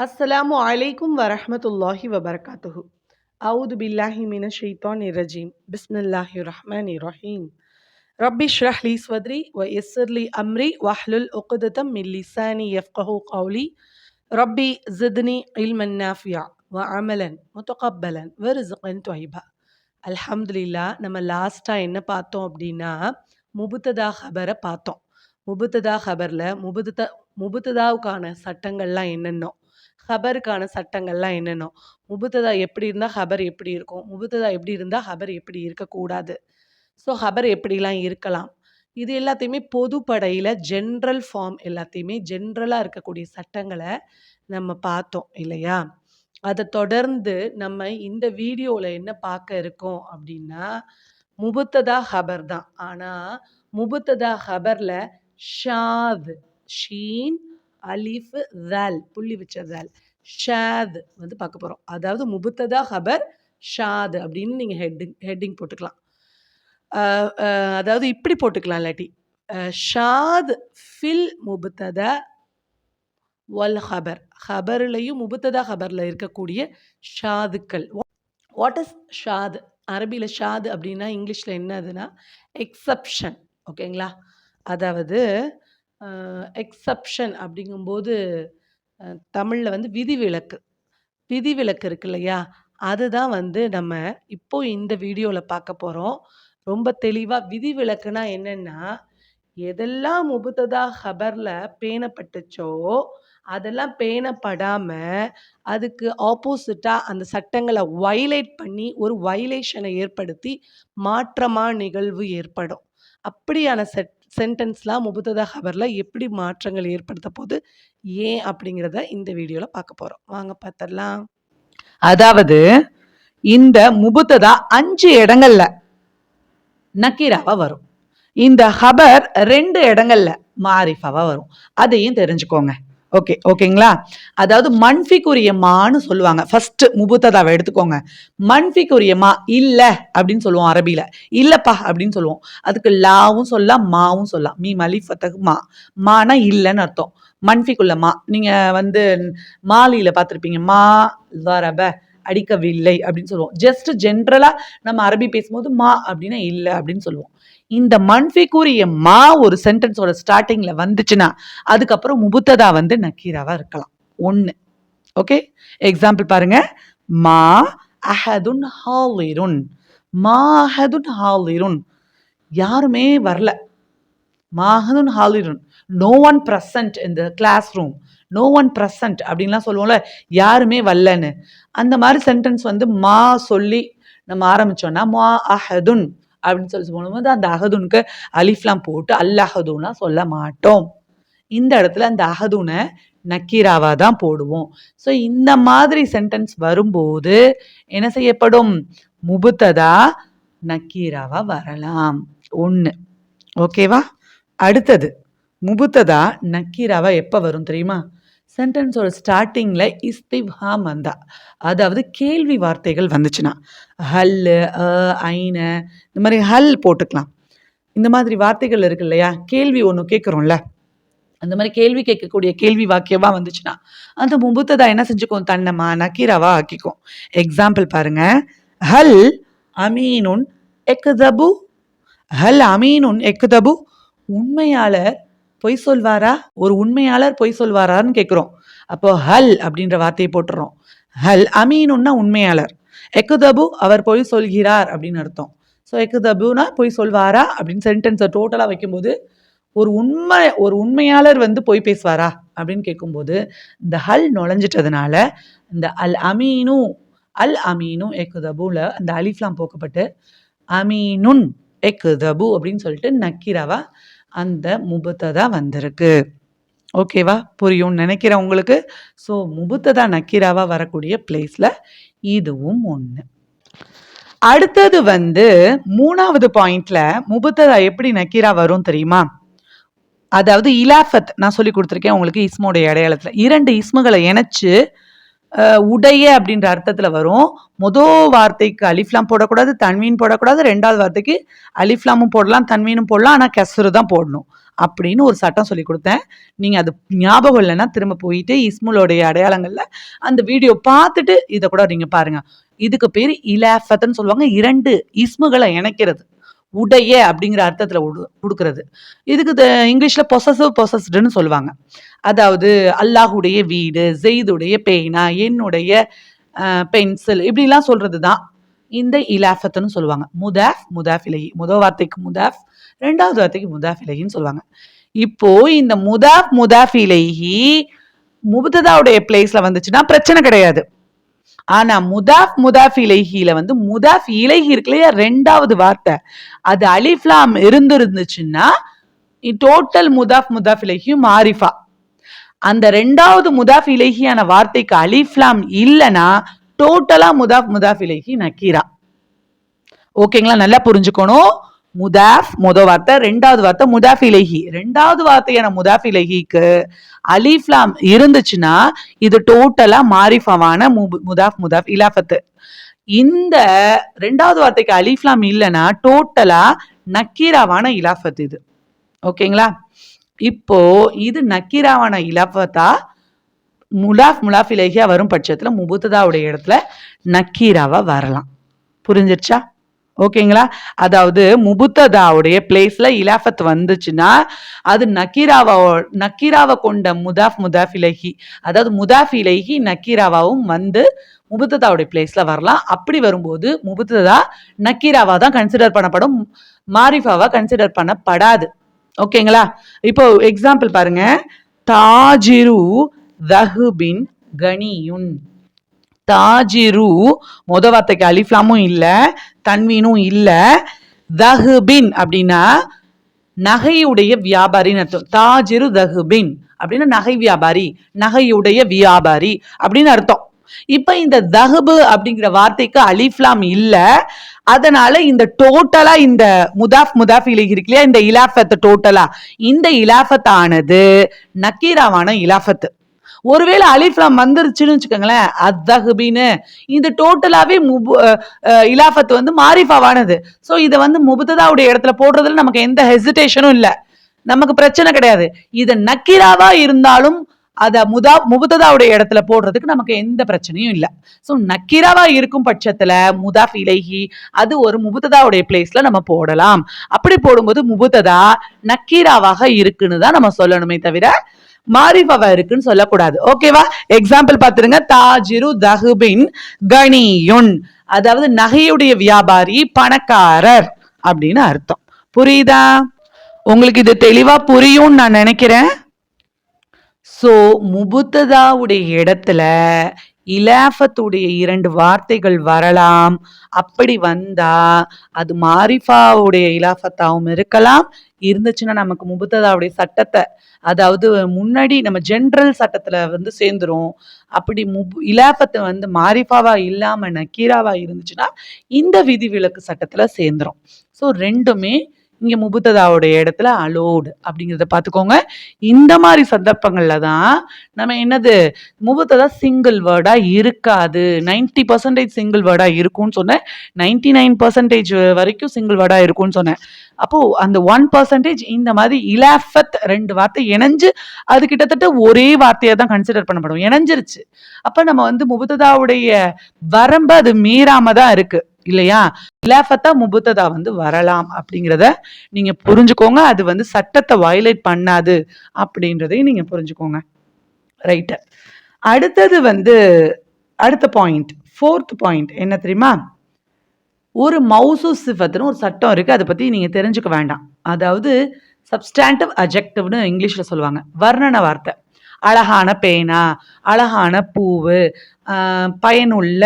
السلام عليكم ورحمة الله وبركاته أعوذ بالله من الشيطان الرجيم بسم الله الرحمن الرحيم ربي اشرح لي صدري ويسر لي أمري واحلل عقدة من لساني يفقه قولي ربي زدني علما نافعا وعملا متقبلا ورزقا طيبا அல்ஹம்துலில்லா நம்ம லாஸ்ட்டாக என்ன பார்த்தோம் அப்படின்னா முபுத்ததா ஹபரை பார்த்தோம் முபுத்ததா ஹபரில் முபுத்ததா முபுத்ததாவுக்கான சட்டங்கள்லாம் என்னென்னோ ஹபருக்கான சட்டங்கள்லாம் என்னென்ன? முபுத்ததா எப்படி இருந்தால் ஹபர் எப்படி இருக்கும்? முபுத்ததா எப்படி இருந்தால் ஹபர் எப்படி இருக்கக்கூடாது? ஸோ ஹபர் எப்படிலாம் இருக்கலாம்? இது எல்லாத்தையுமே பொதுப்படையில் ஜென்ரல் ஃபார்ம் எல்லாத்தையுமே ஜென்ரலாக இருக்கக்கூடிய சட்டங்களை நம்ம பார்த்தோம் இல்லையா? அதை தொடர்ந்து நம்ம இந்த வீடியோவில் என்ன பார்க்க இருக்கோம் அப்படின்னா முபுத்ததா ஹபர் தான். ஆனால் முபுத்ததா ஹபரில் ஷாது ஷீன் அலிஃப் தல் புள்ளி வச்ச தல் ஷாத் வந்து பார்க்க போகிறோம் அதாவது முபுத்ததா ஹபர் ஷாத் அப்படின்னு நீங்கள் ஹெட்டிங் ஹெட்டிங் போட்டுக்கலாம். அதாவது இப்படி போட்டுக்கலாம் இல்லாட்டி. ஷாத் ஃபில் முபுத்தத வல் ஹபர். ஹபர்லையும் முபுத்ததா ஹபரில் இருக்கக்கூடிய ஷாதுக்கள். What is Shah? அரபியில் ஷாத் அப்படின்னா இங்கிலீஷில் என்னதுன்னா எக்ஸப்ஷன் ஓகேங்களா அதாவது எக்ஸப்ஷன் அப்படிங்கும்போது தமிழில் வந்து விதிவிலக்கு. விதிவிலக்கு இருக்கு இல்லையா? அதுதான் வந்து நம்ம இப்போ இந்த வீடியோவில் பார்க்க போகிறோம் ரொம்ப தெளிவாக விதிவிலக்குனா என்னென்னா எதெல்லாம் முபுத்ததா ஹபரில் பேணப்பட்டுச்சோ அதெல்லாம் பேணப்படாமல் அதுக்கு ஆப்போசிட்டாக அந்த சட்டங்களை வைலேட் பண்ணி ஒரு வைலேஷனை ஏற்படுத்தி மாற்றமாக நிகழ்வு ஏற்படும். அப்படியான செட் சென்டென்ஸ்லாம் முபுத்ததா ஹபரில் எப்படி மாற்றங்கள் ஏற்படுத்த போது ஏன் அப்படிங்கிறத இந்த வீடியோவில் பார்க்க போகிறோம் வாங்க பார்த்துடலாம் அதாவது இந்த முபுத்ததா அஞ்சு இடங்கள்ல நக்கீராவா வரும். இந்த ஹபர் ரெண்டு இடங்கள்ல மாரிஃபாவா வரும். அதையும் தெரிஞ்சுக்கோங்க. ஓகே ஓகேங்களா அதாவது மன்ஃபிக்குரியமான்னு சொல்லுவாங்க. ஃபர்ஸ்ட் முபுத்ததாவை எடுத்துக்கோங்க. மன்ஃபிக்குரிய இல்லை அப்படின்னு சொல்லுவோம் அரபியில். இல்லைப்பா அப்படின்னு சொல்லுவோம். அதுக்கு லாவும் சொல்லலாம் மாவும் சொல்லலாம். மீ மலிஃபத்தகு மா. மானா இல்லைன்னு அர்த்தம். மன்ஃபிக்குள்ள மா நீங்கள் வந்து மாலியில் பார்த்துருப்பீங்க. மா ரப அடிக்கவில்லை அப்படின்னு சொல்லுவோம். ஜஸ்ட் ஜென்ரலாக நம்ம அரபி பேசும்போது மா அப்படின்னா இல்லை அப்படின்னு சொல்லுவோம். இந்த மன்ஃபிக்குரிய மா ஒரு சென்டென்ஸோட ஸ்டார்டிங்ல வந்துச்சுன்னா அதுக்கப்புறம் முபுத்ததா வந்து நக்கீராவா இருக்கலாம். ஒன்று ஓகே எக்ஸாம்பிள் பாருங்க. மா அஹதுன் ஹாலிருன். மா அஹதுன் ஹாலிருன். யாருமே வரல. மாஹதுன் ஹாலிருன். நோ ஒன் ப்ரெசன்ட் இந்த class room no one present அப்படின்லாம் சொல்லுவோம்ல யாருமே வரலன்னு. அந்த மாதிரி சென்டென்ஸ் வந்து மா சொல்லி நம்ம ஆரம்பித்தோன்னா மா அஹதுன். அப்படின்னு சொல்லி சொல்லும்போது அந்த அகதுனுக்கு அலிஃப்லாம் போட்டு அல்லஹதுன்லாம் சொல்ல மாட்டோம். இந்த இடத்துல அந்த அகதுனை நக்கீராவாக தான் போடுவோம். ஸோ இந்த மாதிரி சென்டென்ஸ் வரும்போது என்ன செய்யப்படும்? முபுத்ததா நக்கீராவா வரலாம். ஒன்று ஓகேவா அடுத்தது. முபுத்ததா நக்கீராவா எப்போ வரும் தெரியுமா? சென்டென்ஸோட ஸ்டார்டிங்கில் இஸ்திவ்ஹாம் வந்தா. அதாவது கேள்வி வார்த்தைகள் வந்துச்சுன்னா. ஹல்லு அ ஐன இந்த மாதிரி ஹல் போட்டுக்கலாம். இந்த மாதிரி வார்த்தைகள் இருக்கு இல்லையா? கேள்வி ஒன்று கேட்குறோம்ல அந்த மாதிரி கேள்வி கேட்கக்கூடிய கேள்வி வாக்கியமா வந்துச்சுன்னா அந்த முபுத்ததா என்ன செஞ்சுக்கும்? தன்னமா நக்கீராவா ஆக்கிக்கும். எக்ஸாம்பிள் பாருங்க. ஹல் அமீனுன் எக்தபு. ஹல் அமீனுன் எக்தபு. உண்மையாளர் பொய் சொல்வாரா? ஒரு உண்மையாளர் பொய் சொல்வாரான்னு கேட்குறோம் அப்போ ஹல் அப்படின்ற வார்த்தையை போட்டுறோம். ஹல் அமீனுன்னா உண்மையாளர். எக்குதபு அவர் பொய் சொல்கிறார் அப்படின்னு அர்த்தம். ஸோ எக்குதபுனா பொய் சொல்வாரா அப்படின்னு சென்டென்ஸை டோட்டலாக வைக்கும்போது ஒரு உண்மை ஒரு உண்மையாளர் வந்து பொய் பேசுவாரா அப்படின்னு கேட்கும்போது இந்த ஹல் நுழைஞ்சிட்டதுனால இந்த அல் அமீனு அல் அமீனு எக்குதபுல அந்த அலிஃப்லாம் போக்கப்பட்டு அமீனுன் எக்குதபு அப்படின்னு சொல்லிட்டு நக்கீராவா அந்த முபத்ததா வந்திருக்கு. ஓகேவா புரியும்னு நினைக்கிறேன் உங்களுக்கு. ஸோ முபுத்ததா நக்கீராவா வரக்கூடிய பிளேஸில் இதுவும் ஒன்று அடுத்தது வந்து மூணாவது பாயிண்ட்ல முபுத்ததா எப்படி நக்கீரா வரும் தெரியுமா? அதாவது இலாஃபத் நான் சொல்லி கொடுத்துருக்கேன் உங்களுக்கு இஸ்மோடைய அடையாளத்தில். இரண்டு இஸ்முகளை இணைச்சு உடைய அப்படின்ற அர்த்தத்தில் வரும். மொதல் வார்த்தைக்கு அலிஃப்லாம் போடக்கூடாது தன்வீன் போடக்கூடாது ரெண்டாவது வார்த்தைக்கு அலிஃப்லாமும் போடலாம் தன்வீனும் போடலாம் ஆனால் கெசரு தான் போடணும் அப்படின்னு ஒரு சட்டம் சொல்லி கொடுத்தேன். நீங்கள் அது ஞாபகம் இல்லைன்னா திரும்ப போயிட்டு இஸ்முலோடைய அடையாளங்களில் அந்த வீடியோ பார்த்துட்டு இதை கூட நீங்கள் பாருங்கள் இதுக்கு பேர் இலாஃபத்துன்னு சொல்லுவாங்க. இரண்டு இஸ்முகளை இணைக்கிறது. உடைய அப்படிங்கிற அர்த்தத்தில் உடு- கொடுக்கறது. இதுக்கு த- இங்கிலீஷ்ல பொசசிவ் பொசஸ்டுன்னு சொல்லுவாங்க. அதாவது அல்லாஹுடைய வீடு ஜெயிதுடைய பேனா என்னுடைய பென்சில் இப்படிலாம் சொல்கிறது தான் இந்த இலாஃபத்துன்னு சொல்லுவாங்க. முதாஃப் முதாஃப் இலகி. முதல் வார்த்தைக்கு முதாஃப் ரெண்டாவது வார்த்தைக்கு முதாஃப் இலகின்னு சொல்லுவாங்க. இப்போ இந்த முதாஃப் முதாஃப் இலகி முபுததாவுடைய பிளேஸில் வந்துச்சுன்னா பிரச்சனை கிடையாது. ஆனா முதாஃப் முதாஃப் இலகியில வந்து முதாஃப் இலகி இருக்கு இல்லையா ரெண்டாவது வார்த்தை. அது அலிஃப்லாம் இருந்திருந்துச்சுன்னா டோட்டல் முதாஃப் முதாஃப் இலகியும் மாரிஃபா. அந்த ரெண்டாவது முதாஃப் இலகியான வார்த்தைக்கு அலிஃப்லாம் இல்லைன்னா டோட்டலா முதாஃப் முதாஃப் இலகி நக்கீரா. ஓகேங்களா? நல்லா புரிஞ்சுக்கணும். முதாஃப் முத வார்த்தை ரெண்டாவது வார்த்தை முதாஃப் இலகி ரெண்டாவது வார்த்தையான முதாஃப் இலகிக்கு அலிஃப்லாம் இருந்துச்சுன்னா இது டோட்டலா மாரிஃபவான முதாஃப் முதாஃப் இலாஃபத்து. இந்த ரெண்டாவது வார்த்தைக்கு அலிஃப்லாம் இல்லைன்னா டோட்டலா நக்கீராவான இலாஃபத் இது. ஓகேங்களா? இப்போ இது நக்கீராவான இலாஃபத்தா முலாஃப் முலாஃப் இலகியா வரும் பட்சத்துல முபுத்ததாவுடைய இடத்துல நக்கீராவா வரலாம். புரிஞ்சிருச்சா? ஓகேங்களா? அதாவது முபுத்ததாவுடைய பிளேஸ்ல இலாஃபத் வந்துச்சுன்னா அது நக்கீராவோ நக்கீராவை கொண்ட முதாஃப் முதாஃப் இலகி அதாவது முதாஃப் இலகி நக்கீராவாவும் வந்து முபுத்ததாவுடைய பிளேஸ்ல வரலாம். அப்படி வரும்போது முபுத்ததா நக்கீராவா தான் கன்சிடர் பண்ணப்படும். மாரிஃபாவா கன்சிடர் பண்ணப்படாது. ஓகேங்களா? இப்போ எக்ஸாம்பிள் பாருங்க. தாஜிரு தஹுபின் கனியுன். தாஜிரு. மொத வார்த்தைக்கு அலிஃப்லாமும் இல்லை தன்வீனும் இல்லை. தஹுபின் அப்படின்னா நகையுடைய வியாபாரின்னு அர்த்தம். தாஜிரு தஹுபின் அப்படின்னா நகை வியாபாரி நகையுடைய வியாபாரி அப்படின்னு அர்த்தம். இப்ப இந்த தஹபு அப்படிங்கிற வார்த்தைக்கு அலிஃப்லாம் இல்ல. அதனால இந்த டோட்டலா இந்த முதாஃப் முதாஃப் இலகி இருக்கு இல்லையா? இந்த இலாஃபத் டோட்டலா இந்த இலாஃபத் ஆனது நக்கீராவான இலாஃபத்து. ஒருவேளை அலிஃப்லாம் வந்துருச்சுன்னு வச்சுக்கோங்களேன் அத்தகுபின்னு இது டோட்டலாவே முபு இலாஃபத் வந்து மாரிஃபாவானது. ஸோ இதை வந்து முபுத்ததாவுடைய இடத்துல போடுறதுல நமக்கு எந்த ஹெசிடேஷனும் இல்லை. நமக்கு பிரச்சனை கிடையாது. இது நக்கீராவா இருந்தாலும் அத முதா முபுத்ததாவுடைய இடத்துல போடுறதுக்கு நமக்கு எந்த பிரச்சனையும் இல்லை. ஸோ நக்கீராவா இருக்கும் பட்சத்துல முதாஃப் இலைஹி அது ஒரு முபுத்ததாவுடைய பிளேஸ்ல நம்ம போடலாம். அப்படி போடும்போது முபுத்ததா நக்கீராவாக இருக்குன்னு தான் நம்ம சொல்லணுமே தவிர மாரிஃபாவா இருக்குன்னு சொல்லக்கூடாது. ஓகேவா எக்ஸாம்பிள் பார்த்துருங்க. தாஜிரு தஹுபின் கனியுன். அதாவது நகையுடைய வியாபாரி பணக்காரர் அப்படின்னு அர்த்தம். புரியுதா? உங்களுக்கு இது தெளிவா புரியும்னு நான் நினைக்கிறேன். ஸோ முபுத்ததாவுடைய இடத்துல இலாஃபத்துடைய இரண்டு வார்த்தைகள் வரலாம். அப்படி வந்தா அது மாரிஃபாவுடைய இலாஃபத்தாவும் இருக்கலாம். இருந்துச்சுன்னா நமக்கு முபுத்ததாவுடைய சட்டத்தை அதாவது முன்னாடி நம்ம ஜென்ரல் சட்டத்துல வந்து சேர்ந்துரும். அப்படி முபு இலாஃபத்தை வந்து மாரிஃபாவா இல்லாம நக்கீராவா இருந்துச்சுன்னா இந்த விதிவிலக்கு சட்டத்துல சேர்ந்துரும். ஸோ ரெண்டுமே இங்கே முபுத்ததாவுடைய இடத்துல அலோடு அப்படிங்கிறத பார்த்துக்கோங்க இந்த மாதிரி சந்தர்ப்பங்களில் தான் நம்ம என்னது முபுத்ததா சிங்கிள் வேர்டாக இருக்காது. நைன்டி பர்சன்டேஜ் சிங்கிள் வேர்டாக இருக்கும்னு சொன்னேன். நைன்டி நைன் பர்சன்டேஜ் வரைக்கும் சிங்கிள் வேர்டாக இருக்கும்னு சொன்னேன். அப்போது அந்த ஒன் பர்சன்டேஜ் இந்த மாதிரி இலாஃபத் ரெண்டு வார்த்தை இணைஞ்சு அது கிட்டத்தட்ட ஒரே வார்த்தையாக தான் கன்சிடர் பண்ணப்படும். இணைஞ்சிருச்சு. அப்போ நம்ம வந்து முபுத்ததாவுடைய வரம்பு அது மீறாம தான் இருக்குது இல்லையா? இலாஃபத்தா முபுத்ததா வந்து வரலாம் அப்படிங்கிறத நீங்க புரிஞ்சுக்கோங்க. அது வந்து சட்டத்தை வயலேட் பண்ணாது அப்படின்றதையும் நீங்க புரிஞ்சுக்கோங்க. ரைட்டு அடுத்தது வந்து அடுத்த பாயிண்ட் ஃபோர்த் பாயிண்ட் என்ன தெரியுமா? ஒரு மவுசு சிஃபத்துன்னு ஒரு சட்டம் இருக்குது அதை பற்றி நீங்கள் தெரிஞ்சுக்க வேண்டாம். அதாவது சப்ஸ்டாண்டிவ் அஜெக்டிவ்னு இங்கிலீஷில் சொல்லுவாங்க. வர்ணன வார்த்தை. அழகான பேனா அழகான பூவு பயனுள்ள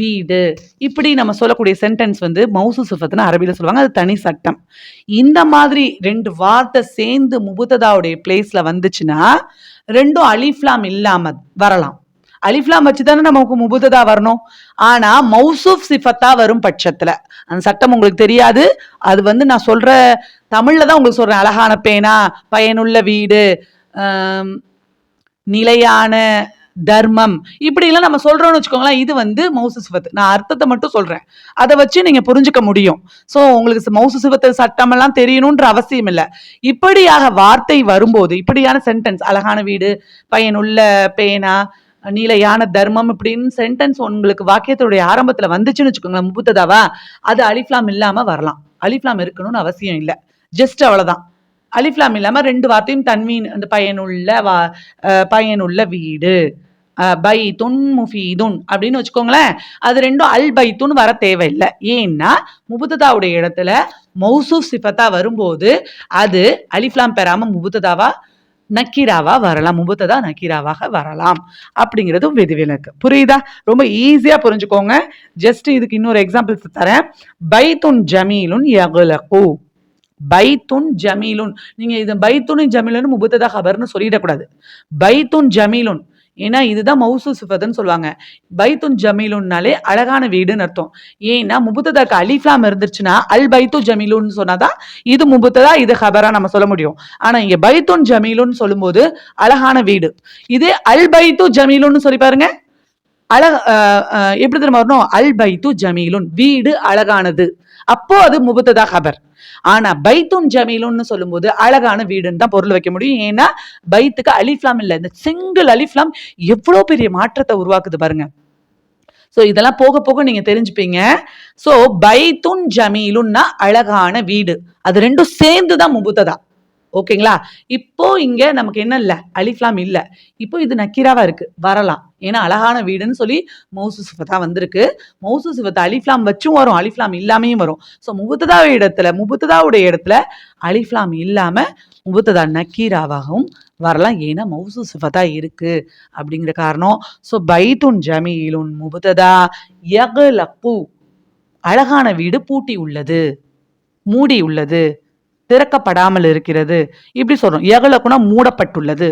வீடு. இப்படி நம்ம சொல்லக்கூடிய சென்டென்ஸ் வந்து மவுசு சுஃபத்துன்னு அரபியில் சொல்லுவாங்க. அது தனி சட்டம். இந்த மாதிரி ரெண்டு வார்த்தை சேர்ந்து முபுத்ததாவுடைய பிளேஸ்ல வந்துச்சுன்னா ரெண்டும் அலிஃப்லாம் இல்லாம வரலாம். அலிஃப்லாம் வச்சு தானே நமக்கு முபுததா வரணும். ஆனா மௌசூப் சிஃபத்தா வரும் பட்சத்துல. அந்த சட்டம் உங்களுக்கு தெரியாது. அது வந்து நான் சொல்ற தமிழ்ல தான் உங்களுக்கு சொல்றேன். அழகான பேனா பயனுள்ள வீடு நிலையான தர்மம். இப்படிலாம் நம்ம சொல்றோம்னு வச்சுக்கோங்களேன் இது வந்து மௌசு சிவத்து. நான் அர்த்தத்தை மட்டும் சொல்றேன். அதை வச்சு நீங்க புரிஞ்சுக்க முடியும். ஸோ உங்களுக்கு மௌசு சிவத்து சட்டம் எல்லாம் தெரியணும்ன்ற அவசியம் இல்லை. இப்படியாக வார்த்தை வரும்போது இப்படியான சென்டென்ஸ் அழகான வீடு பயனுள்ள பேனா நீலையான தர்மம் இப்படின்னு சென்டென்ஸ் உங்களுக்கு வாக்கியத்துடைய ஆரம்பத்தில் வந்துச்சுன்னு வச்சுக்கோங்களேன் முபுத்ததாவா அது அலிஃப்லாம் இல்லாமல் வரலாம். அலிஃப்லாம் இருக்கணும்னு அவசியம் இல்லை. ஜஸ்ட் அவ்வளோதான் அலிஃப்லாம் இல்லாமல் ரெண்டு வார்த்தையும் தன்மீன் அந்த பயனுள்ள வா பையனுள்ள பயனுள்ள வீடு. பை துன் முஃபீதுன் அப்படின்னு வச்சுக்கோங்களேன். அது ரெண்டும் அல் பைத்துன்னு வர தேவையில்லை. ஏன்னா முபுததாவுடைய இடத்துல மௌசூப் சிஃபத்தா வரும்போது அது அலிஃப்லாம் பெறாம முபுததாவா நக்கீராவா வரலாம். முபுத்ததா நக்கீராவாக வரலாம் அப்படிங்கிறதும் விதிவிலக்கு. புரியுதா? ரொம்ப ஈஸியா புரிஞ்சுக்கோங்க. ஜஸ்ட் இதுக்கு இன்னொரு எக்ஸாம்பிள்ஸ் தரேன். பைத்துன் ஜமீலுன் யகுலகு. பைத்துன் ஜமீலுன். நீங்க இது பைத்துன் ஜமீலுன்னு முபுத்ததா ஹபர்னு சொல்லிடக்கூடாது. பைத்துன் ஜமீலுன். ஏன்னா இதுதான் மவுசு சிஃபத்துன்னு சொல்லுவாங்க. பைத்துன் ஜமீலுன்னாலே அழகான வீடுன்னு அர்த்தம். ஏன்னா முபுத்ததாக்கு அலிஃப்லாம் இருந்துச்சுன்னா அல் பைத்து ஜமீலுன்னு சொன்னாதான் இது முபுத்ததா இது ஹபரா நம்ம சொல்ல முடியும். ஆனா இங்க பைத்துன் ஜமீலுன்னு சொல்லும்போது அழகான வீடு. இதே அல் பைத்து ஜமீலுன்னு சொல்லி பாருங்க. அழக எப்படி தெரியுமா வரணும்? அல் பைத்து ஜமீலுன். வீடு அழகானது. அப்போ அது முபுத்ததா ஹபர். ஆனா பைத்துன் ஜமீலுன்னு சொல்லும்போது அழகான வீடுன்னு தான் பொருள் வைக்க முடியும். ஏன்னா பைத்துக்கு அலிஃப்லாம் இல்லை. இந்த சிங்கிள் அலிஃப்லாம் எவ்வளோ பெரிய மாற்றத்தை உருவாக்குது பாருங்க. ஸோ இதெல்லாம் போக போக நீங்க தெரிஞ்சுப்பீங்க. ஸோ பைத்துன் ஜமீலுன்னா அழகான வீடு. அது ரெண்டும் சேர்ந்து தான் முபுத்ததா. ஓகேங்களா? இப்போ இங்க நமக்கு என்ன இல்லை? அலிஃப்லாம் இல்லை. இப்போ இது நக்கீராவா இருக்கு. வரலாம். ஏன்னா அழகான வீடுன்னு சொல்லி மௌசு சிஃபத்தா வந்திருக்கு. மௌசு சிஃபத்தை அலிஃப்லாம் வச்சும் வரும். அலிஃப்லாம் இல்லாமையும் வரும். ஸோ முபுத்ததா இடத்துல முபுத்ததாவுடைய இடத்துல அலிஃப்லாம் இல்லாம முபுத்ததா நக்கீராவாகவும் வரலாம். ஏன்னா மௌசு சிஃபத்தா இருக்கு அப்படிங்கிற காரணம். ஸோ பைத்துன் ஜமீலுன் முபுத்ததா யகுலப்பு அழகான வீடு பூட்டி உள்ளது. மூடி உள்ளது. திறக்கப்படாமல் இருக்கிறது. இப்படி சொல்றோம். எகலக்குனா மூடப்பட்டுள்ளது.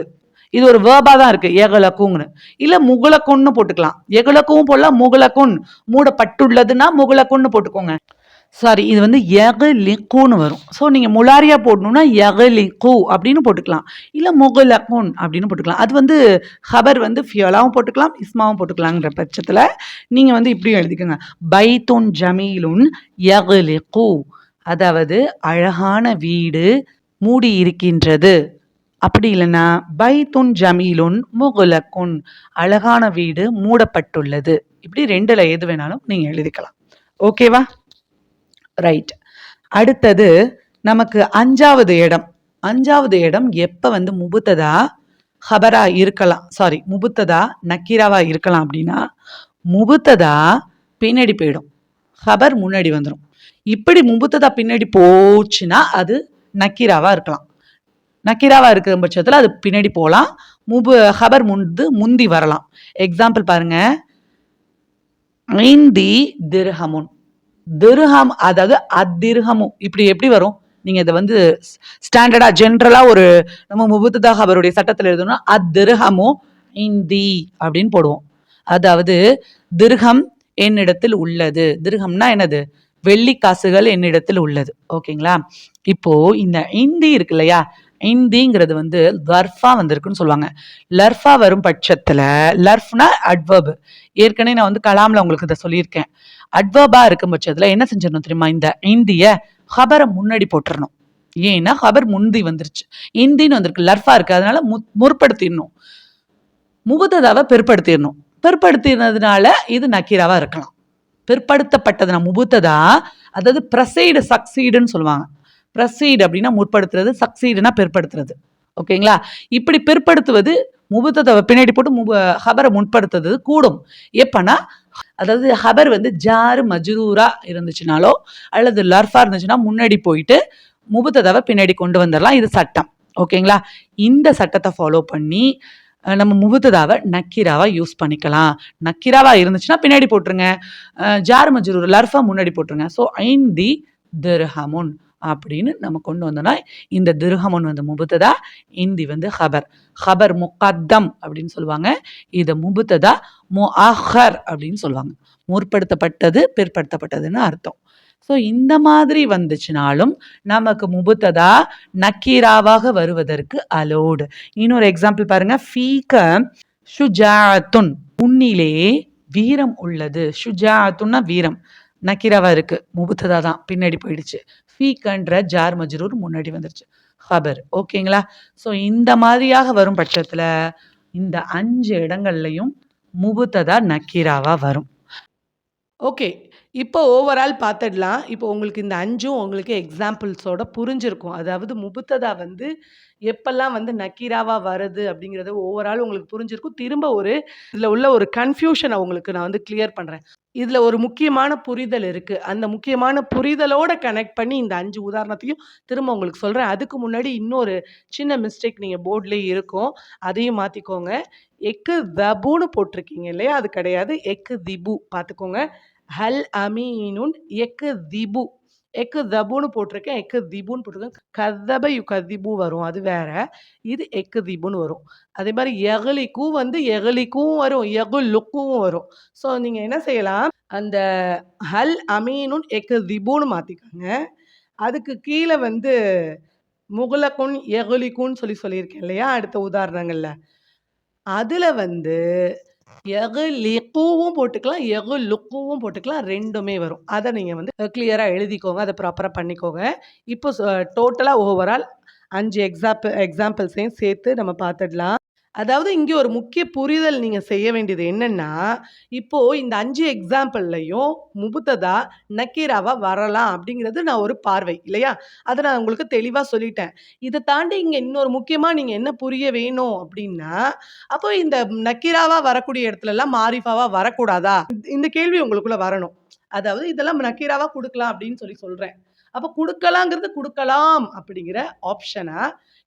இது ஒரு வேர்பா தான் இருக்கு. ஏகலக்குங்னு இல்ல முகலக்குன்னு போட்டுக்கலாம். எகலக்கும் போடலாம் முகலக்குன் மூடப்பட்டுள்ளதுன்னா முகலக்குன்னு போட்டுக்கோங்க. சாரி இது வந்து யகலிக்குன்னு வரும். ஸோ நீங்க முலாரியா போடணும்னா யகலிக்கு அப்படின்னு போட்டுக்கலாம். இல்ல முகலக்குன் அப்படின்னு போட்டுக்கலாம். அது வந்து ஹபர் வந்து ஃபியலாவும் போட்டுக்கலாம் இஸ்மாவும் போட்டுக்கலாங்கிற பட்சத்துல நீங்க வந்து இப்படியும் எழுதிக்கோங்க. பைத்துன் ஜமீலுன் யகலிக்கு அதாவது அழகான வீடு மூடி இருக்கின்றது அப்படி இல்லைன்னா பைத்துன் ஜமீலுன் முகுலக்குன். அழகான வீடு மூடப்பட்டுள்ளது. இப்படி ரெண்டுல எது வேணாலும் நீங்க எழுதிக்கலாம். ஓகேவா ரைட் அடுத்தது நமக்கு அஞ்சாவது இடம். அஞ்சாவது இடம் எப்போ வந்து முபுத்ததா? ஹபரா இருக்கலாம். சாரி முபுத்ததா நக்கீராவா இருக்கலாம் அப்படின்னா முபுத்ததா பின்னாடி போயிடும். ஹபர் முன்னாடி வந்துடும் இப்படி முபுத்ததா பின்னாடி போச்சுன்னா அது நக்கீராவா இருக்கலாம். நக்கீராவா இருக்கிற பட்சத்தில் அது பின்னாடி போகலாம் முபு ஹபர் முந்து முந்தி வரலாம். எக்ஸாம்பிள் பாருங்க. ஐந்தி திருஹமுன். திருஹம் அதாவது அத்திர்ஹமு இப்படி எப்படி வரும்? நீங்க இதை வந்து ஸ்டாண்டர்டா ஜென்ரலா ஒரு நம்ம முபுத்ததா ஹபருடைய சட்டத்தில் எழுதணும்னா அத்திர்ஹமு இந்தி அப்படின்னு போடுவோம். அதாவது திருகம் என்னிடத்தில் உள்ளது. திருகம்னா என்னது? வெள்ளி காசுகள் என்னிடத்தில் உள்ளது. ஓகேங்களா? இப்போ இந்த இந்தி இருக்கு இல்லையா? இந்திங்கிறது வந்து லர்ஃபா வந்திருக்குன்னு சொல்லுவாங்க. லர்ஃபா வரும் பட்சத்துல லர்ஃப்னா அட்வர்ப் ஏற்கனவே நான் வந்து கலாம்ல உங்களுக்கு இதை சொல்லியிருக்கேன். அட்வர்பா இருக்கும் பட்சத்துல என்ன செஞ்சிடணும் தெரியுமா? இந்த இந்திய ஹபரை முன்னாடி போட்டுடணும் ஏன்னா ஹபர் முந்தி வந்துருச்சு. இந்தின்னு வந்திருக்கு லர்ஃபா இருக்கு. அதனால மு- முற்படுத்திடணும். முகுததாவை பிற்படுத்திடணும் பிற்படுத்தினதுனால இது நக்கீராவா இருக்கலாம். பிற்படுத்தப்பட்டதுனா முபுத்ததா? அதாவது ப்ரசைடு சக்சீடுன்னு சொல்லுவாங்க. ப்ரசீடு அப்படின்னா முற்படுத்துறது சக்சீடுனா பிற்படுத்துறது. ஓகேங்களா? இப்படி பிற்படுத்துவது முபுத்ததாவை பின்னாடி போட்டு முப ஹபரை முற்படுத்துறது கூடும். எப்பனா அதாவது ஹபர் வந்து ஜாரு மஜ்ரூரா இருந்துச்சுனாலோ அல்லது லர்ஃபா இருந்துச்சுன்னா முன்னாடி போயிட்டு முபுத்ததாவை பின்னாடி கொண்டு வந்துடலாம் இது சட்டம். ஓகேங்களா? இந்த சட்டத்தை ஃபாலோ பண்ணி நம்ம முகுத்ததாவை நக்கீராவாக யூஸ் பண்ணிக்கலாம். நக்கீராவாக இருந்துச்சுன்னா பின்னாடி போட்டுருங்க. ஜார் மஜ்ரூர் லர்ஃபா முன்னாடி போட்டுருங்க. ஸோ ஐந்தி திர்ஹமுன் அப்படின்னு நம்ம கொண்டு வந்தோம்னா இந்த திர்ஹமுன் வந்து முபுத்ததா இந்தி வந்து ஹபர். ஹபர் முகத்தம் அப்படின்னு சொல்லுவாங்க. இதை முபுத்ததா மு அஹர் அப்படின்னு சொல்லுவாங்க. முற்படுத்தப்பட்டது பிற்படுத்தப்பட்டதுன்னு அர்த்தம். ஸோ இந்த மாதிரி வந்துச்சுனாலும் நமக்கு முபுத்ததா நக்கீராவாக வருவதற்கு அலோடு இன்னொரு எக்ஸாம்பிள் பாருங்க. ஃபீக்க ஷுஜாத்துன் உன்னிலே வீரம் உள்ளது. ஷுஜாத்துன்னா வீரம். நக்கீராவா இருக்கு. முபுத்ததா தான். பின்னாடி போயிடுச்சு. ஃபீக்கன்ற ஜார் மஜ்ரூர் முன்னாடி வந்துருச்சு. ஹபர். ஓகேங்களா? ஸோ இந்த மாதிரியாக வரும் பட்சத்தில் இந்த அஞ்சு இடங்கள்லையும் முபுத்ததா நக்கீராவா வரும். ஓகே. இப்போ ஓவரால் பார்த்துடலாம். இப்போ உங்களுக்கு இந்த அஞ்சும் உங்களுக்கு எக்ஸாம்பிள்ஸோட புரிஞ்சிருக்கும். அதாவது முபுத்ததா வந்து எப்பெல்லாம் வந்து நக்கீராவாக வருது அப்படிங்கிறது ஓவரால் உங்களுக்கு புரிஞ்சிருக்கும். திரும்ப ஒரு இதில் உள்ள ஒரு கன்ஃபியூஷனை உங்களுக்கு நான் வந்து கிளியர் பண்ணுறேன் இதில் ஒரு முக்கியமான புரிதல் இருக்குது அந்த முக்கியமான புரிதலோடு கனெக்ட் பண்ணி இந்த அஞ்சு உதாரணத்தையும் திரும்ப உங்களுக்கு சொல்கிறேன் அதுக்கு முன்னாடி இன்னொரு சின்ன மிஸ்டேக் நீங்கள் போர்ட்லேயே இருக்கும். அதையும் மாற்றிக்கோங்க எக்கு தபுன்னு போட்டிருக்கீங்க இல்லையா? அது கிடையாது. எக்கு திபு பார்த்துக்கோங்க. ஹல் அமீனுன் எக்கு திபு. எக்கு தபுன்னு போட்டிருக்கேன். எக்கு திபுன்னு போட்டிருக்கேன். கதப யுகதிபு வரும். அது வேற. இது எக்கு திபுன்னு வரும். அதே மாதிரி எகலிக்கும் வந்து எகலிக்கும் வரும். எகுலுக்கும் வரும். ஸோ நீங்கள் என்ன செய்யலாம், அந்த ஹல் அமீனுன் எக்கு திபுன்னு மாற்றிக்கோங்க அதுக்கு கீழே வந்து முகலக்குன் எகுலிக்குன்னு சொல்லி சொல்லியிருக்கேன் இல்லையா? அடுத்த உதாரணங்கள்ல. அதில் வந்து எகு லிக்குவும் போட்டுக்கலாம், எகு லுக்குவும் போட்டுக்கலாம். ரெண்டுமே வரும். அதை நீங்கள் வந்து கிளியராக எழுதிக்கோங்க. அதை ப்ராப்பராக பண்ணிக்கோங்க. இப்போ டோட்டலாக ஓவரால் அஞ்சு எக்ஸாம்பிள் எக்ஸாம்பிள்ஸையும் சேர்த்து நம்ம பார்த்துடலாம். அதாவது இங்கே ஒரு முக்கிய புரிதல் நீங்கள் செய்ய வேண்டியது என்னென்னா இப்போது இந்த அஞ்சு எக்ஸாம்பிள்லையும் முபுத்ததா, நக்கீராவாக வரலாம் அப்படிங்கிறது நான் ஒரு பார்வை இல்லையா? அதை நான் உங்களுக்கு தெளிவாக சொல்லிட்டேன். இதை தாண்டி இங்கே இன்னொரு முக்கியமாக நீங்கள் என்ன புரிய வேணும் அப்படின்னா, அப்போ இந்த நக்கீராவாக வரக்கூடிய இடத்துலலாம் மாரிஃபாவாக வரக்கூடாதா? இந்த கேள்வி உங்களுக்குள்ளே வரணும். அதாவது இதெல்லாம் நக்கீராவாக கொடுக்கலாம் அப்படின்னு சொல்லி சொல்கிறேன் அப்போ கொடுக்கலாங்கிறது கொடுக்கலாம் அப்படிங்கிற ஆப்ஷனா?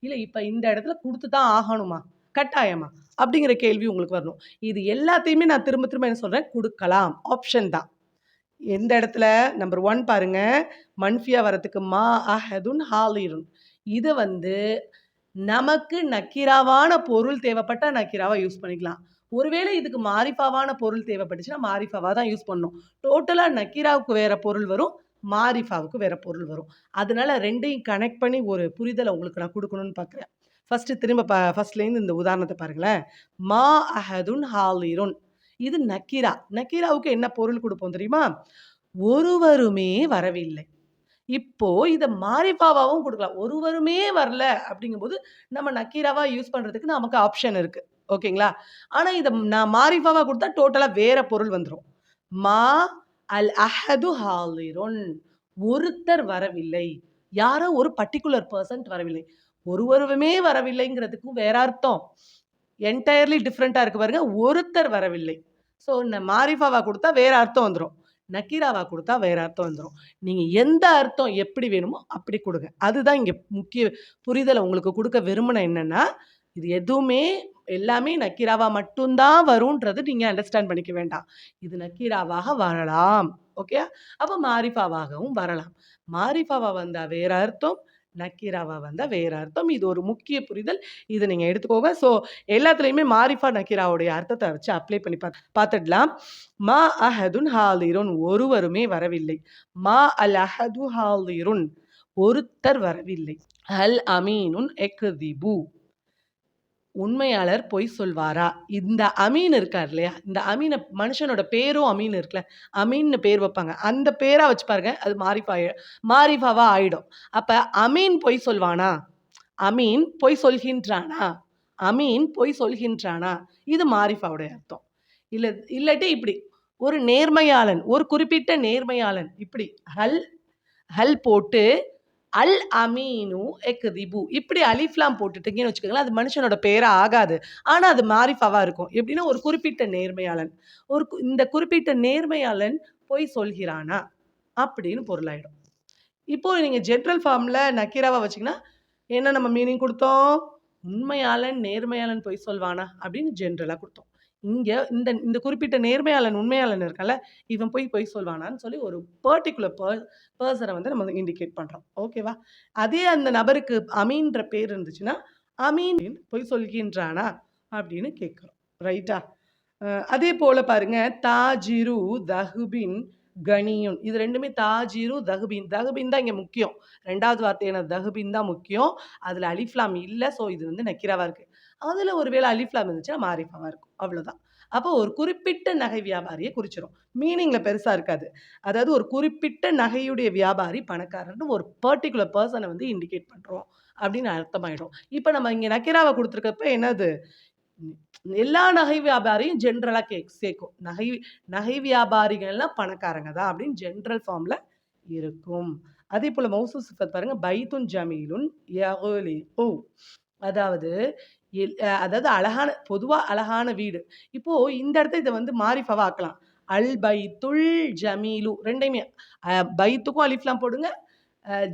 இல்லை இப்போ இந்த இடத்துல கொடுத்து தான் ஆகணுமா? கட்டாயமா? அப்படிங்கிற கேள்வி உங்களுக்கு வரணும். இது எல்லாத்தையுமே நான் திரும்ப திரும்ப என்ன சொல்கிறேன் கொடுக்கலாம் ஆப்ஷன் தான். எந்த இடத்துல நம்பர் ஒன் பாருங்க. மன்ஃபியா வரத்துக்கு மா அஹதுன் ஹாலிருன். இது வந்து நமக்கு நக்கீராவான பொருள் தேவைப்பட்டா நக்கீராவாக யூஸ் பண்ணிக்கலாம். ஒருவேளை இதுக்கு மாரிஃபாவான பொருள் தேவைப்பட்டுச்சுன்னா, மாரிஃபாவாக தான் யூஸ் பண்ணணும். டோட்டலாக நக்கீராவுக்கு வேறு பொருள் வரும். மாரிஃபாவுக்கு வேறு பொருள் வரும். அதனால ரெண்டையும் கனெக்ட் பண்ணி ஒரு புரிதலை உங்களுக்கு நான் கொடுக்கணும்னு பார்க்குறேன். ஃபர்ஸ்ட்டு திரும்ப ப ஃபஸ்ட்லேருந்து இந்த உதாரணத்தை பாருங்களேன். மா அஹதுன் ஹாலிருன். இது நக்கீரா. நக்கீராவுக்கு என்ன பொருள் கொடுப்போம் தெரியுமா? ஒருவருமே வரவில்லை. இப்போ இதை மாரிஃபாவாவும் கொடுக்கலாம் ஒருவருமே வரல அப்படிங்கும்போது, நம்ம நக்கீராவா யூஸ் பண்ணுறதுக்கு நமக்கு ஆப்ஷன் இருக்குது ஓகேங்களா? ஆனால் இதை நான் மாரிஃபாவாக கொடுத்தா டோட்டலாக வேற பொருள் வந்துடும் மா அல் அஹது ஹாலிருன். ஒருத்தர் வரவில்லை. யாரோ ஒரு பர்ட்டிகுலர் பர்சன்ட் வரவில்லை. ஒருவருமே வரவில்லைங்கிறதுக்கும் வேற அர்த்தம். என்டையர்லி டிஃப்ரெண்ட்டாக இருக்கு பாருங்க. ஒருத்தர் வரவில்லை. ஸோ இந்த மாரிஃபாவா கொடுத்தா வேற அர்த்தம் வந்துடும் நக்கீராவா கொடுத்தா வேற அர்த்தம் வந்துடும் நீங்க எந்த அர்த்தம் எப்படி வேணுமோ அப்படி கொடுங்க அதுதான் இங்க முக்கிய புரிதலை உங்களுக்கு கொடுக்க விரும்பின என்னன்னா, இது எதுவுமே எல்லாமே நக்கீராவா மட்டும்தான் வரும்ன்றது நீங்க அண்டர்ஸ்டாண்ட் பண்ணிக்க வேண்டாம். இது நக்கீராவாக வரலாம். ஓகே? அப்போ மாரிஃபாவாகவும் வரலாம். மாரிஃபாவா வந்தா வேற அர்த்தம். நக்கீராவை வந்தால் வேறு அர்த்தம். இது ஒரு முக்கிய புரிதல். இதை நீங்கள் எடுத்துக்கோங்க. ஸோ எல்லாத்துலேயுமே மாரிஃபா, நக்கீராவுடைய அர்த்தத்தை வச்சு அப்ளை பண்ணி பார்த்து பார்த்துடலாம். மா அஹதுன் ஹாலிருன். ஒருவருமே வரவில்லை. மா அல் அஹது ஹாலிருன். ஒருத்தர் வரவில்லை. அல் அமீனுன் எக்திபு. உண்மையாளர் பொய் சொல்வாரா? இந்த அமீன் இருக்கார் இல்லையா? இந்த அமீனை மனுஷனோட பேரும் அமீன் இருக்குல்ல. அமீன்னு பேர் வைப்பாங்க. அந்த பேரா வச்சு பாருங்க. அது மாரிஃபா மாரிஃபாவா ஆயிடும். அப்ப அமீன் பொய் சொல்வானா? அமீன் பொய் சொல்கின்றானா? அமீன் பொய் சொல்கின்றானா? இது மாரிஃபாவுடைய அர்த்தம். இல்லை இல்லாட்டி இப்படி. ஒரு நேர்மையாளன், ஒரு குறிப்பிட்ட நேர்மையாளன் இப்படி ஹல் ஹல் போட்டு அல் அமீனு எக்திபு. இப்படி அலிஃப்லாம் போட்டுட்டீங்கன்னு வச்சுக்கோங்களேன், அது மனுஷனோட பேரா ஆகாது. ஆனா அது மாரிஃபாவா இருக்கும். எப்படின்னா ஒரு குறிப்பிட்ட நேர்மையாளன். ஒரு கு இந்த குறிப்பிட்ட நேர்மையாளன் பொய் சொல்கிறானா? அப்படின்னு பொருளாயிடும். இப்போ நீங்க ஜென்ரல் ஃபார்ம்ல நக்கீராவா வச்சீங்கன்னா, என்ன நம்ம மீனிங் கொடுத்தோம் உண்மையாளன், நேர்மையாளன் பொய் சொல்வானா? அப்படின்னு ஜென்ரலாக கொடுத்தோம் இங்கே இந்த இந்த குறிப்பிட்ட நேர்மையாளன், உண்மையாளன் இருக்கல இவன் போய் பொய் சொல்வானான்னு சொல்லி ஒரு பர்ட்டிகுலர் பர் பர்சனை வந்து நம்ம இண்டிகேட் பண்ணுறோம் ஓகேவா? அதே அந்த நபருக்கு அமீன்ற பேர் இருந்துச்சுன்னா, அமீன் பொய் சொல்கின்றானா? அப்படின்னு கேட்குறோம் ரைட்டா? அதே போல் பாருங்க, தாஜிரு தஹுபின் கனியுன். இது ரெண்டுமே தாஜிரு, தஹுபின் தகுபின் தான் இங்கே முக்கியம். ரெண்டாவது வார்த்தையான தகுபின் தான் முக்கியம். அதில் அலிஃப்லாம் இல்லை ஸோ இது வந்து நக்கிராவாக இருக்குது அதில் ஒருவேளை அலிஃப்லாம் இருந்துச்சுன்னா மாரிஃபாவாக இருக்கும். அவ்வளோதான் அப்போ ஒரு குறிப்பிட்ட நகை வியாபாரியை குறிச்சிடும் மீனிங்கில் பெருசாக இருக்காது. அதாவது ஒரு குறிப்பிட்ட நகையுடைய வியாபாரி பணக்காரன்னு ஒரு பர்டிகுலர் பர்சனை வந்து இண்டிகேட் பண்ணுறோம் அப்படின்னு அர்த்தமாயிடும். இப்போ நம்ம இங்கே நக்கிராவை கொடுத்துருக்கப்ப என்னது? எல்லா நகை வியாபாரியும் ஜென்ரலாக கேக் சேர்க்கும். நகை நகை வியாபாரிகள்லாம் பணக்காரங்க தான் அப்படின்னு ஜென்ரல் ஃபார்மில் இருக்கும். அதே போல் மௌசூ சிஃபத் பாருங்கள் பைத்துன் ஜமீலுன் ஓ அதாவது எல்- அதாவது அழகான பொதுவாக அழகான வீடு. இப்போது இந்த இடத்த இதை வந்து மாரிஃபாவா ஆக்கலாம். அல் பைத்துல் ஜமீலு ரெண்டையுமே பைத்துக்கும் அலிஃப்லாம் போடுங்க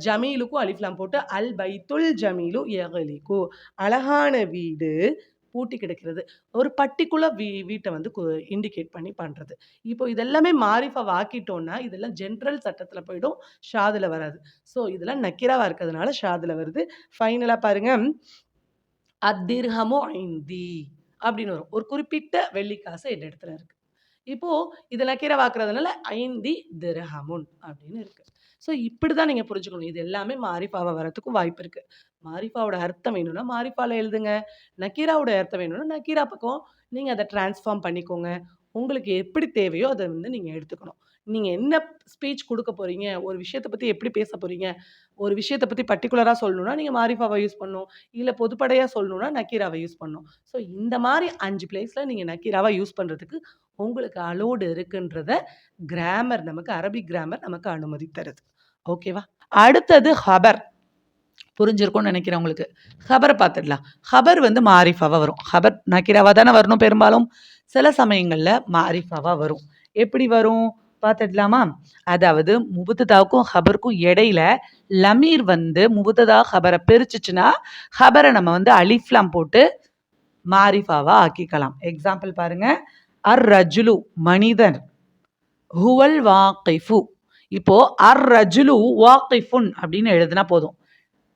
ஜமீலுக்கும் அலிஃப்லாம் போட்டு அல் பைத்துல் ஜமீலு யகுலிகு அழகான வீடு பூட்டி கிடக்கிறது. ஒரு பர்டிகுலர் வீ வீட்டை வந்து இண்டிகேட் பண்ணி பண்ணுறது இப்போ இதெல்லாமே மாரிஃபா ஆக்கிட்டோம்னா இதெல்லாம் ஜென்ரல் சட்டத்தில் போயிடும் ஷாதில் வராது. ஸோ இதெல்லாம் நக்கிராவாக இருக்கிறதுனால ஷாதில் வருது. ஃபைனலாக பாருங்கள் அத்திர்ஹமோ ஐந்தி அப்படின்னு வரும். ஒரு குறிப்பிட்ட வெள்ளிக்காசு என் இடத்துல இருக்கு. இப்போ இதை நக்கிரவாக்குறதுனால ஐந்தி திரஹமுன் அப்படின்னு இருக்கு. ஸோ இப்படி தான் நீங்கள் புரிஞ்சுக்கணும். இது எல்லாமே மாரிஃபாவை வரத்துக்கும் வாய்ப்பு இருக்குது மாரிஃபாவோட அர்த்தம் வேணும்னா மாரிஃபாவில் எழுதுங்க. நக்கீராவோட அர்த்தம் வேணும்னா நக்கீரா பக்கம் நீங்கள் அதை டிரான்ஸ்ஃபார்ம் பண்ணிக்கோங்க. உங்களுக்கு எப்படி தேவையோ அதை வந்து நீங்கள் எடுத்துக்கணும். நீங்கள் என்ன ஸ்பீச் கொடுக்க போகிறீங்க ஒரு விஷயத்தை பற்றி எப்படி பேச போகிறீங்க ஒரு விஷயத்தை பற்றி பர்டிகுலராக சொல்லணும்னா நீங்கள் மாரிஃபாவை யூஸ் பண்ணணும். இல்லை பொதுப்படையாக சொல்லணும்னா நக்கீராவை யூஸ் பண்ணும் ஸோ இந்த மாதிரி அஞ்சு பிளேஸில் நீங்கள் நக்கீராவை யூஸ் பண்ணுறதுக்கு உங்களுக்கு அலோடு இருக்குன்றத கிராமர் நமக்கு அரபிக் கிராமர் நமக்கு அனுமதி தருது. ஓகேவா அடுத்தது ஹபர் புரிஞ்சிருக்கும்னு நினைக்கிறேன் உங்களுக்கு. ஹபரை பார்த்துடலாம். ஹபர் வந்து மாரிஃபாவாக வரும். ஹபர் நக்கீராவாக தானே வரணும் பெரும்பாலும்? சில சமயங்களில் மாரிஃபாவாக வரும். எப்படி வரும்? பார்த்துடலாமா அதாவது முபுத்ததாவுக்கும் ஹபருக்கும் இடையில லமீர் வந்து முபுத்ததா ஹபரை பிரிச்சிச்சுன்னா ஹபரை நம்ம வந்து அலிஃப்லாம் போட்டு மாரிஃபாவா ஆக்கிக்கலாம். எக்ஸாம்பிள் பாருங்க. அர் ரஜுலு மனிதன். ஹுவல் வாக்கிஃபு இப்போ அர் ரஜுலு வாக்கிஃபுன் அப்படின்னு எழுதுனா போதும்.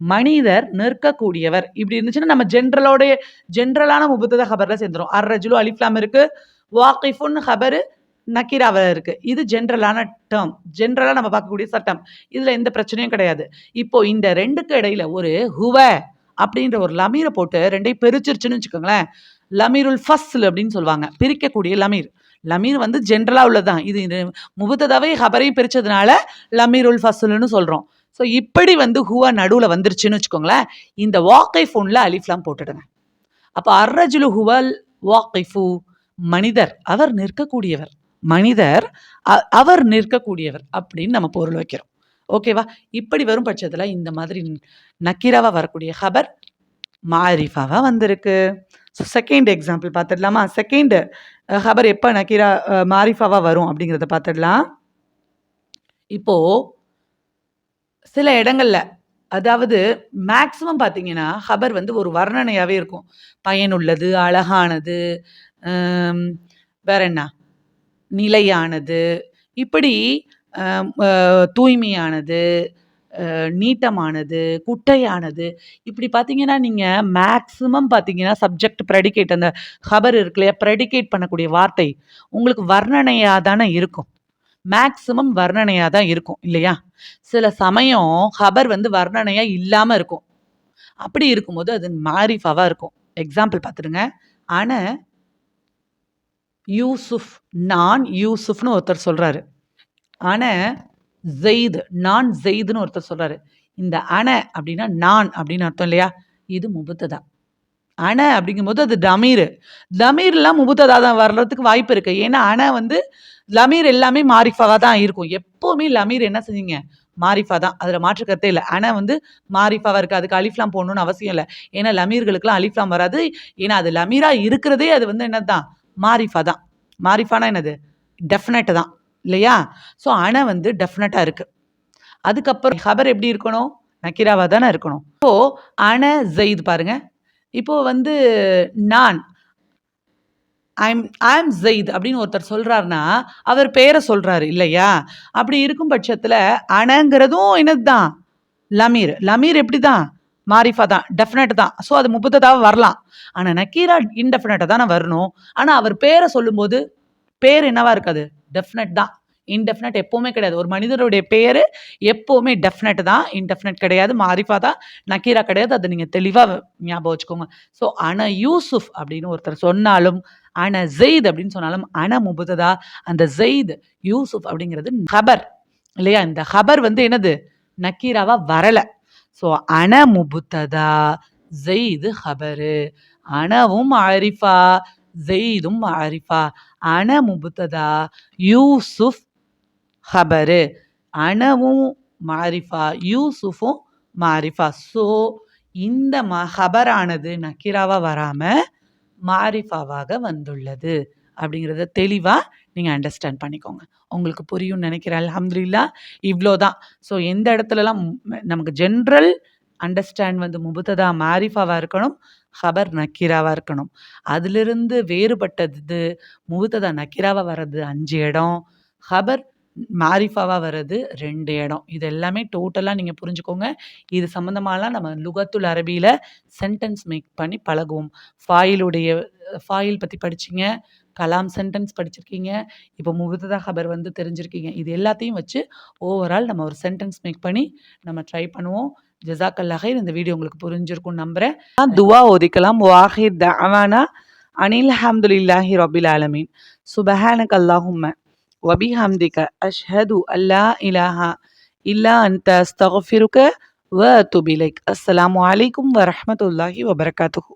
மனிதர் நிற்கக்கூடியவர். இப்படி இருந்துச்சுன்னா நம்ம ஜென்ரலோடைய ஜென்ரலான முபத்தத ஹபர்ல சேர்ந்துரும். அர் ரஜுலு அலிஃப்லாம் இருக்கு. வாக்கிஃபுன் ஹபரு நக்கீராவில் இருக்கு. இது ஜென்ரலான டேர்ம் ஜென்ரலாக நம்ம பார்க்கக்கூடிய சட்டம். இதில் எந்த பிரச்சனையும் கிடையாது. இப்போ இந்த ரெண்டுக்கு இடையில ஒரு ஹுவ அப்படின்ற ஒரு லமீரை போட்டு ரெண்டையும் பிரிச்சிருச்சுன்னு வச்சுக்கோங்களேன். லமீருல் ஃபஸ்ல் அப்படின்னு சொல்லுவாங்க. பிரிக்கக்கூடிய லமீர். லமீர் வந்து ஜென்ரலாக உள்ளதுதான். இது இது ஹபரையும் பிரித்ததுனால லமீருல் ஃபஸ்லுன்னு சொல்கிறோம் ஸோ இப்படி வந்து ஹுவா நடுவில் வந்துருச்சுன்னு வச்சுக்கோங்களேன். இந்த வாக்கை ஃபோனில் அலிஃப்லாம் போட்டுடுங்க. அப்போ அர்ரஜுலு ஹுவல் வாக்கைஃபு. மனிதர். அவர் நிற்கக்கூடியவர். மனிதர் அ- அவர் நிற்கக்கூடியவர் அப்படின்னு நம்ம பொருள் வைக்கிறோம். ஓகேவா இப்படி வரும் பட்சத்தில் இந்த மாதிரி நக்கீராவாக வரக்கூடிய ஹபர் மாரிஃபாவாக வந்திருக்கு. ஸோ செகண்ட் எக்ஸாம்பிள் பார்த்துடலாமா செகண்டு ஹபர் எப்போ நக்கீரா மாரிஃபாவாக வரும் அப்படிங்கிறத பார்த்துடலாம் இப்போது சில இடங்களில் அதாவது மேக்ஸிமம் பார்த்தீங்கன்னா ஹபர் வந்து ஒரு வர்ணனையாகவே இருக்கும். பயனுள்ளது அழகானது வேற என்ன? நிலையானது. இப்படி தூய்மையானது நீட்டமானது குட்டையானது இப்படி பார்த்தீங்கன்னா நீங்கள் மேக்ஸிமம் பார்த்தீங்கன்னா சப்ஜெக்ட் ப்ரெடிகேட் அந்த ஹபர் இருக்கு இல்லையா ப்ரெடிகேட் பண்ணக்கூடிய வார்த்தை உங்களுக்கு வர்ணனையாக தானே இருக்கும். மேக்ஸிமம் வர்ணனையாக தான் இருக்கும் இல்லையா? சில சமயம் ஹபர் வந்து வர்ணனையாக இல்லாமல் இருக்கும். அப்படி இருக்கும்போது அது மாரிஃபாவாக இருக்கும். எக்ஸாம்பிள் பார்த்துருங்க ஆனால் யூசுஃப் நான் யூசுஃப்னு ஒருத்தர் சொல்கிறாரு அன ஜெயித் நான் ஜெயித்னு ஒருத்தர் சொல்கிறாரு இந்த அன அப்படின்னா நான் அப்படின்னு அர்த்தம் இல்லையா? இது முபுத்ததா. அன அப்படிங்கும்போது அது தமீர். தமீர்லாம் முபுத்ததா தான் வர்றதுக்கு வாய்ப்பு இருக்குது ஏன்னா அன வந்து லமீர் எல்லாமே மாரிஃபாவா தான் இருக்கும். எப்போவுமே லமீர் என்ன செஞ்சீங்க? மாரிஃபா தான். அதில் மாற்று கருத்தே இல்லை. அன வந்து மாரிஃபாவா இருக்குது அதுக்கு அலிஃப்லாம் போடணும்னு அவசியம் இல்லை. ஏன்னா லமீர்களுக்கெல்லாம் அலிஃப்லாம் வராது. ஏன்னா அது லமீராக இருக்கிறதே அது வந்து என்னதான் மாரிஃபா தான். மாரிஃபானா என்னது? டெஃபினட் தான். இல்லையா? ஸோ அணை வந்து டெஃபினட்டாக இருக்குது அதுக்கப்புறம் ஹபர் எப்படி இருக்கணும்? நக்கிராவா தானே இருக்கணும். இப்போது அணை ஜெயித் பாருங்க. இப்போது வந்து நான் ஐம் ஐம் ஜெயித் அப்படின்னு ஒருத்தர் சொல்கிறாருன்னா அவர் பேரை சொல்கிறாரு இல்லையா? அப்படி இருக்கும் பட்சத்தில் அணங்கிறதும் என்னது தான் லமீர். லமீர் எப்படி தான் மாரிஃபா தான் டெஃபினட் தான். ஸோ அது முப்பத்ததாக வரலாம். ஆனால் நக்கீரா இன்டெஃபினட்டாக தானே வரணும். ஆனால் அவர் பேரை சொல்லும்போது பேர் என்னவா இருக்காது? டெஃபினட் தான். இன்டெஃபினட் எப்போவுமே கிடையாது. ஒரு மனிதருடைய பேர் எப்போவுமே டெஃபினட் தான். இன்டெஃபினட் கிடையாது. மாரிஃபா தான். நக்கீரா கிடையாது. அதை நீங்கள் தெளிவாக ஞாபகம் வச்சுக்கோங்க. ஸோ அன யூசுஃப் அப்படின்னு ஒருத்தர் சொன்னாலும் அன ஜெயித் அப்படின்னு சொன்னாலும் அன முபுததா அந்த ஜெயித் யூசுஃப் அப்படிங்கிறது ஹபர் இல்லையா? இந்த ஹபர் வந்து என்னது? நக்கீராவா வரலை. ஸோ அன முபுத்ததா? ஜெயிது ஹபரு. அனவும் ஆரிஃபா? ஜெயிதும் ஆரிஃபா. அன முபுத்ததா? யூசுஃப் ஹபரு. அனவும் மாரிஃபா? யூசுஃபும் மாரிஃபா. ஸோ இந்த ம ஹபரானது நக்கீராவாக வராமல் மாரிஃபாவாக வந்துள்ளது. அப்படிங்கிறத தெளிவாக நீங்கள் அண்டர்ஸ்டாண்ட் பண்ணிக்கோங்க. உங்களுக்கு புரியும்னு நினைக்கிறேன் அலமதுல்லா இவ்வளோ தான் ஸோ எந்த இடத்துலலாம் நமக்கு ஜென்ரல் அண்டர்ஸ்டாண்ட் வந்து முபுத்ததா மாரிஃபாவாக இருக்கணும் ஹபர் நக்கீராவாக இருக்கணும். அதிலிருந்து வேறுபட்டது முபுத்ததா நக்கீராவாக வர்றது அஞ்சு இடம் ஹபர் மாரிஃபாவாக வர்றது ரெண்டு இடம். இது எல்லாமே டோட்டலாக நீங்கள் புரிஞ்சுக்கோங்க. இது சம்மந்தமாலாம் நம்ம லுகத்துல் அரபியில் சென்டென்ஸ் மேக் பண்ணி பழகுவோம். ஃபாயிலுடைய ஃபாயில் பற்றி படிச்சிங்க. கலாம் சென்டென்ஸ் படிச்சிருக்கீங்க. இப்போ முபுத்ததா ஹபர் வந்து தெரிஞ்சிருக்கீங்க. இது எல்லாத்தையும் வச்சு ஓவரால் நம்ம ஒரு சென்டென்ஸ் மேக் பண்ணி நம்ம ட்ரை பண்ணுவோம். ஜசாக்கல்லாக இந்த வீடியோ உங்களுக்கு புரிஞ்சிருக்கும்னு நம்புகிறேன் துவா ஓதிக்கலாம். வாஹித் தவானா அனில் ஹம்துலில்லாஹி ரபில் ஆலமீன். சுபஹானக் அல்லாஹும்ம வபிஹம்திக அஷ்ஹது அல்லா இலாஹா இல்லா அன்த அஸ்தக்ஃபிருக வ அத்துபு இலைக். அஸ்ஸலாமு அலைக்கும் வரஹ்மத்துல்லாஹி வபரகாத்துஹு.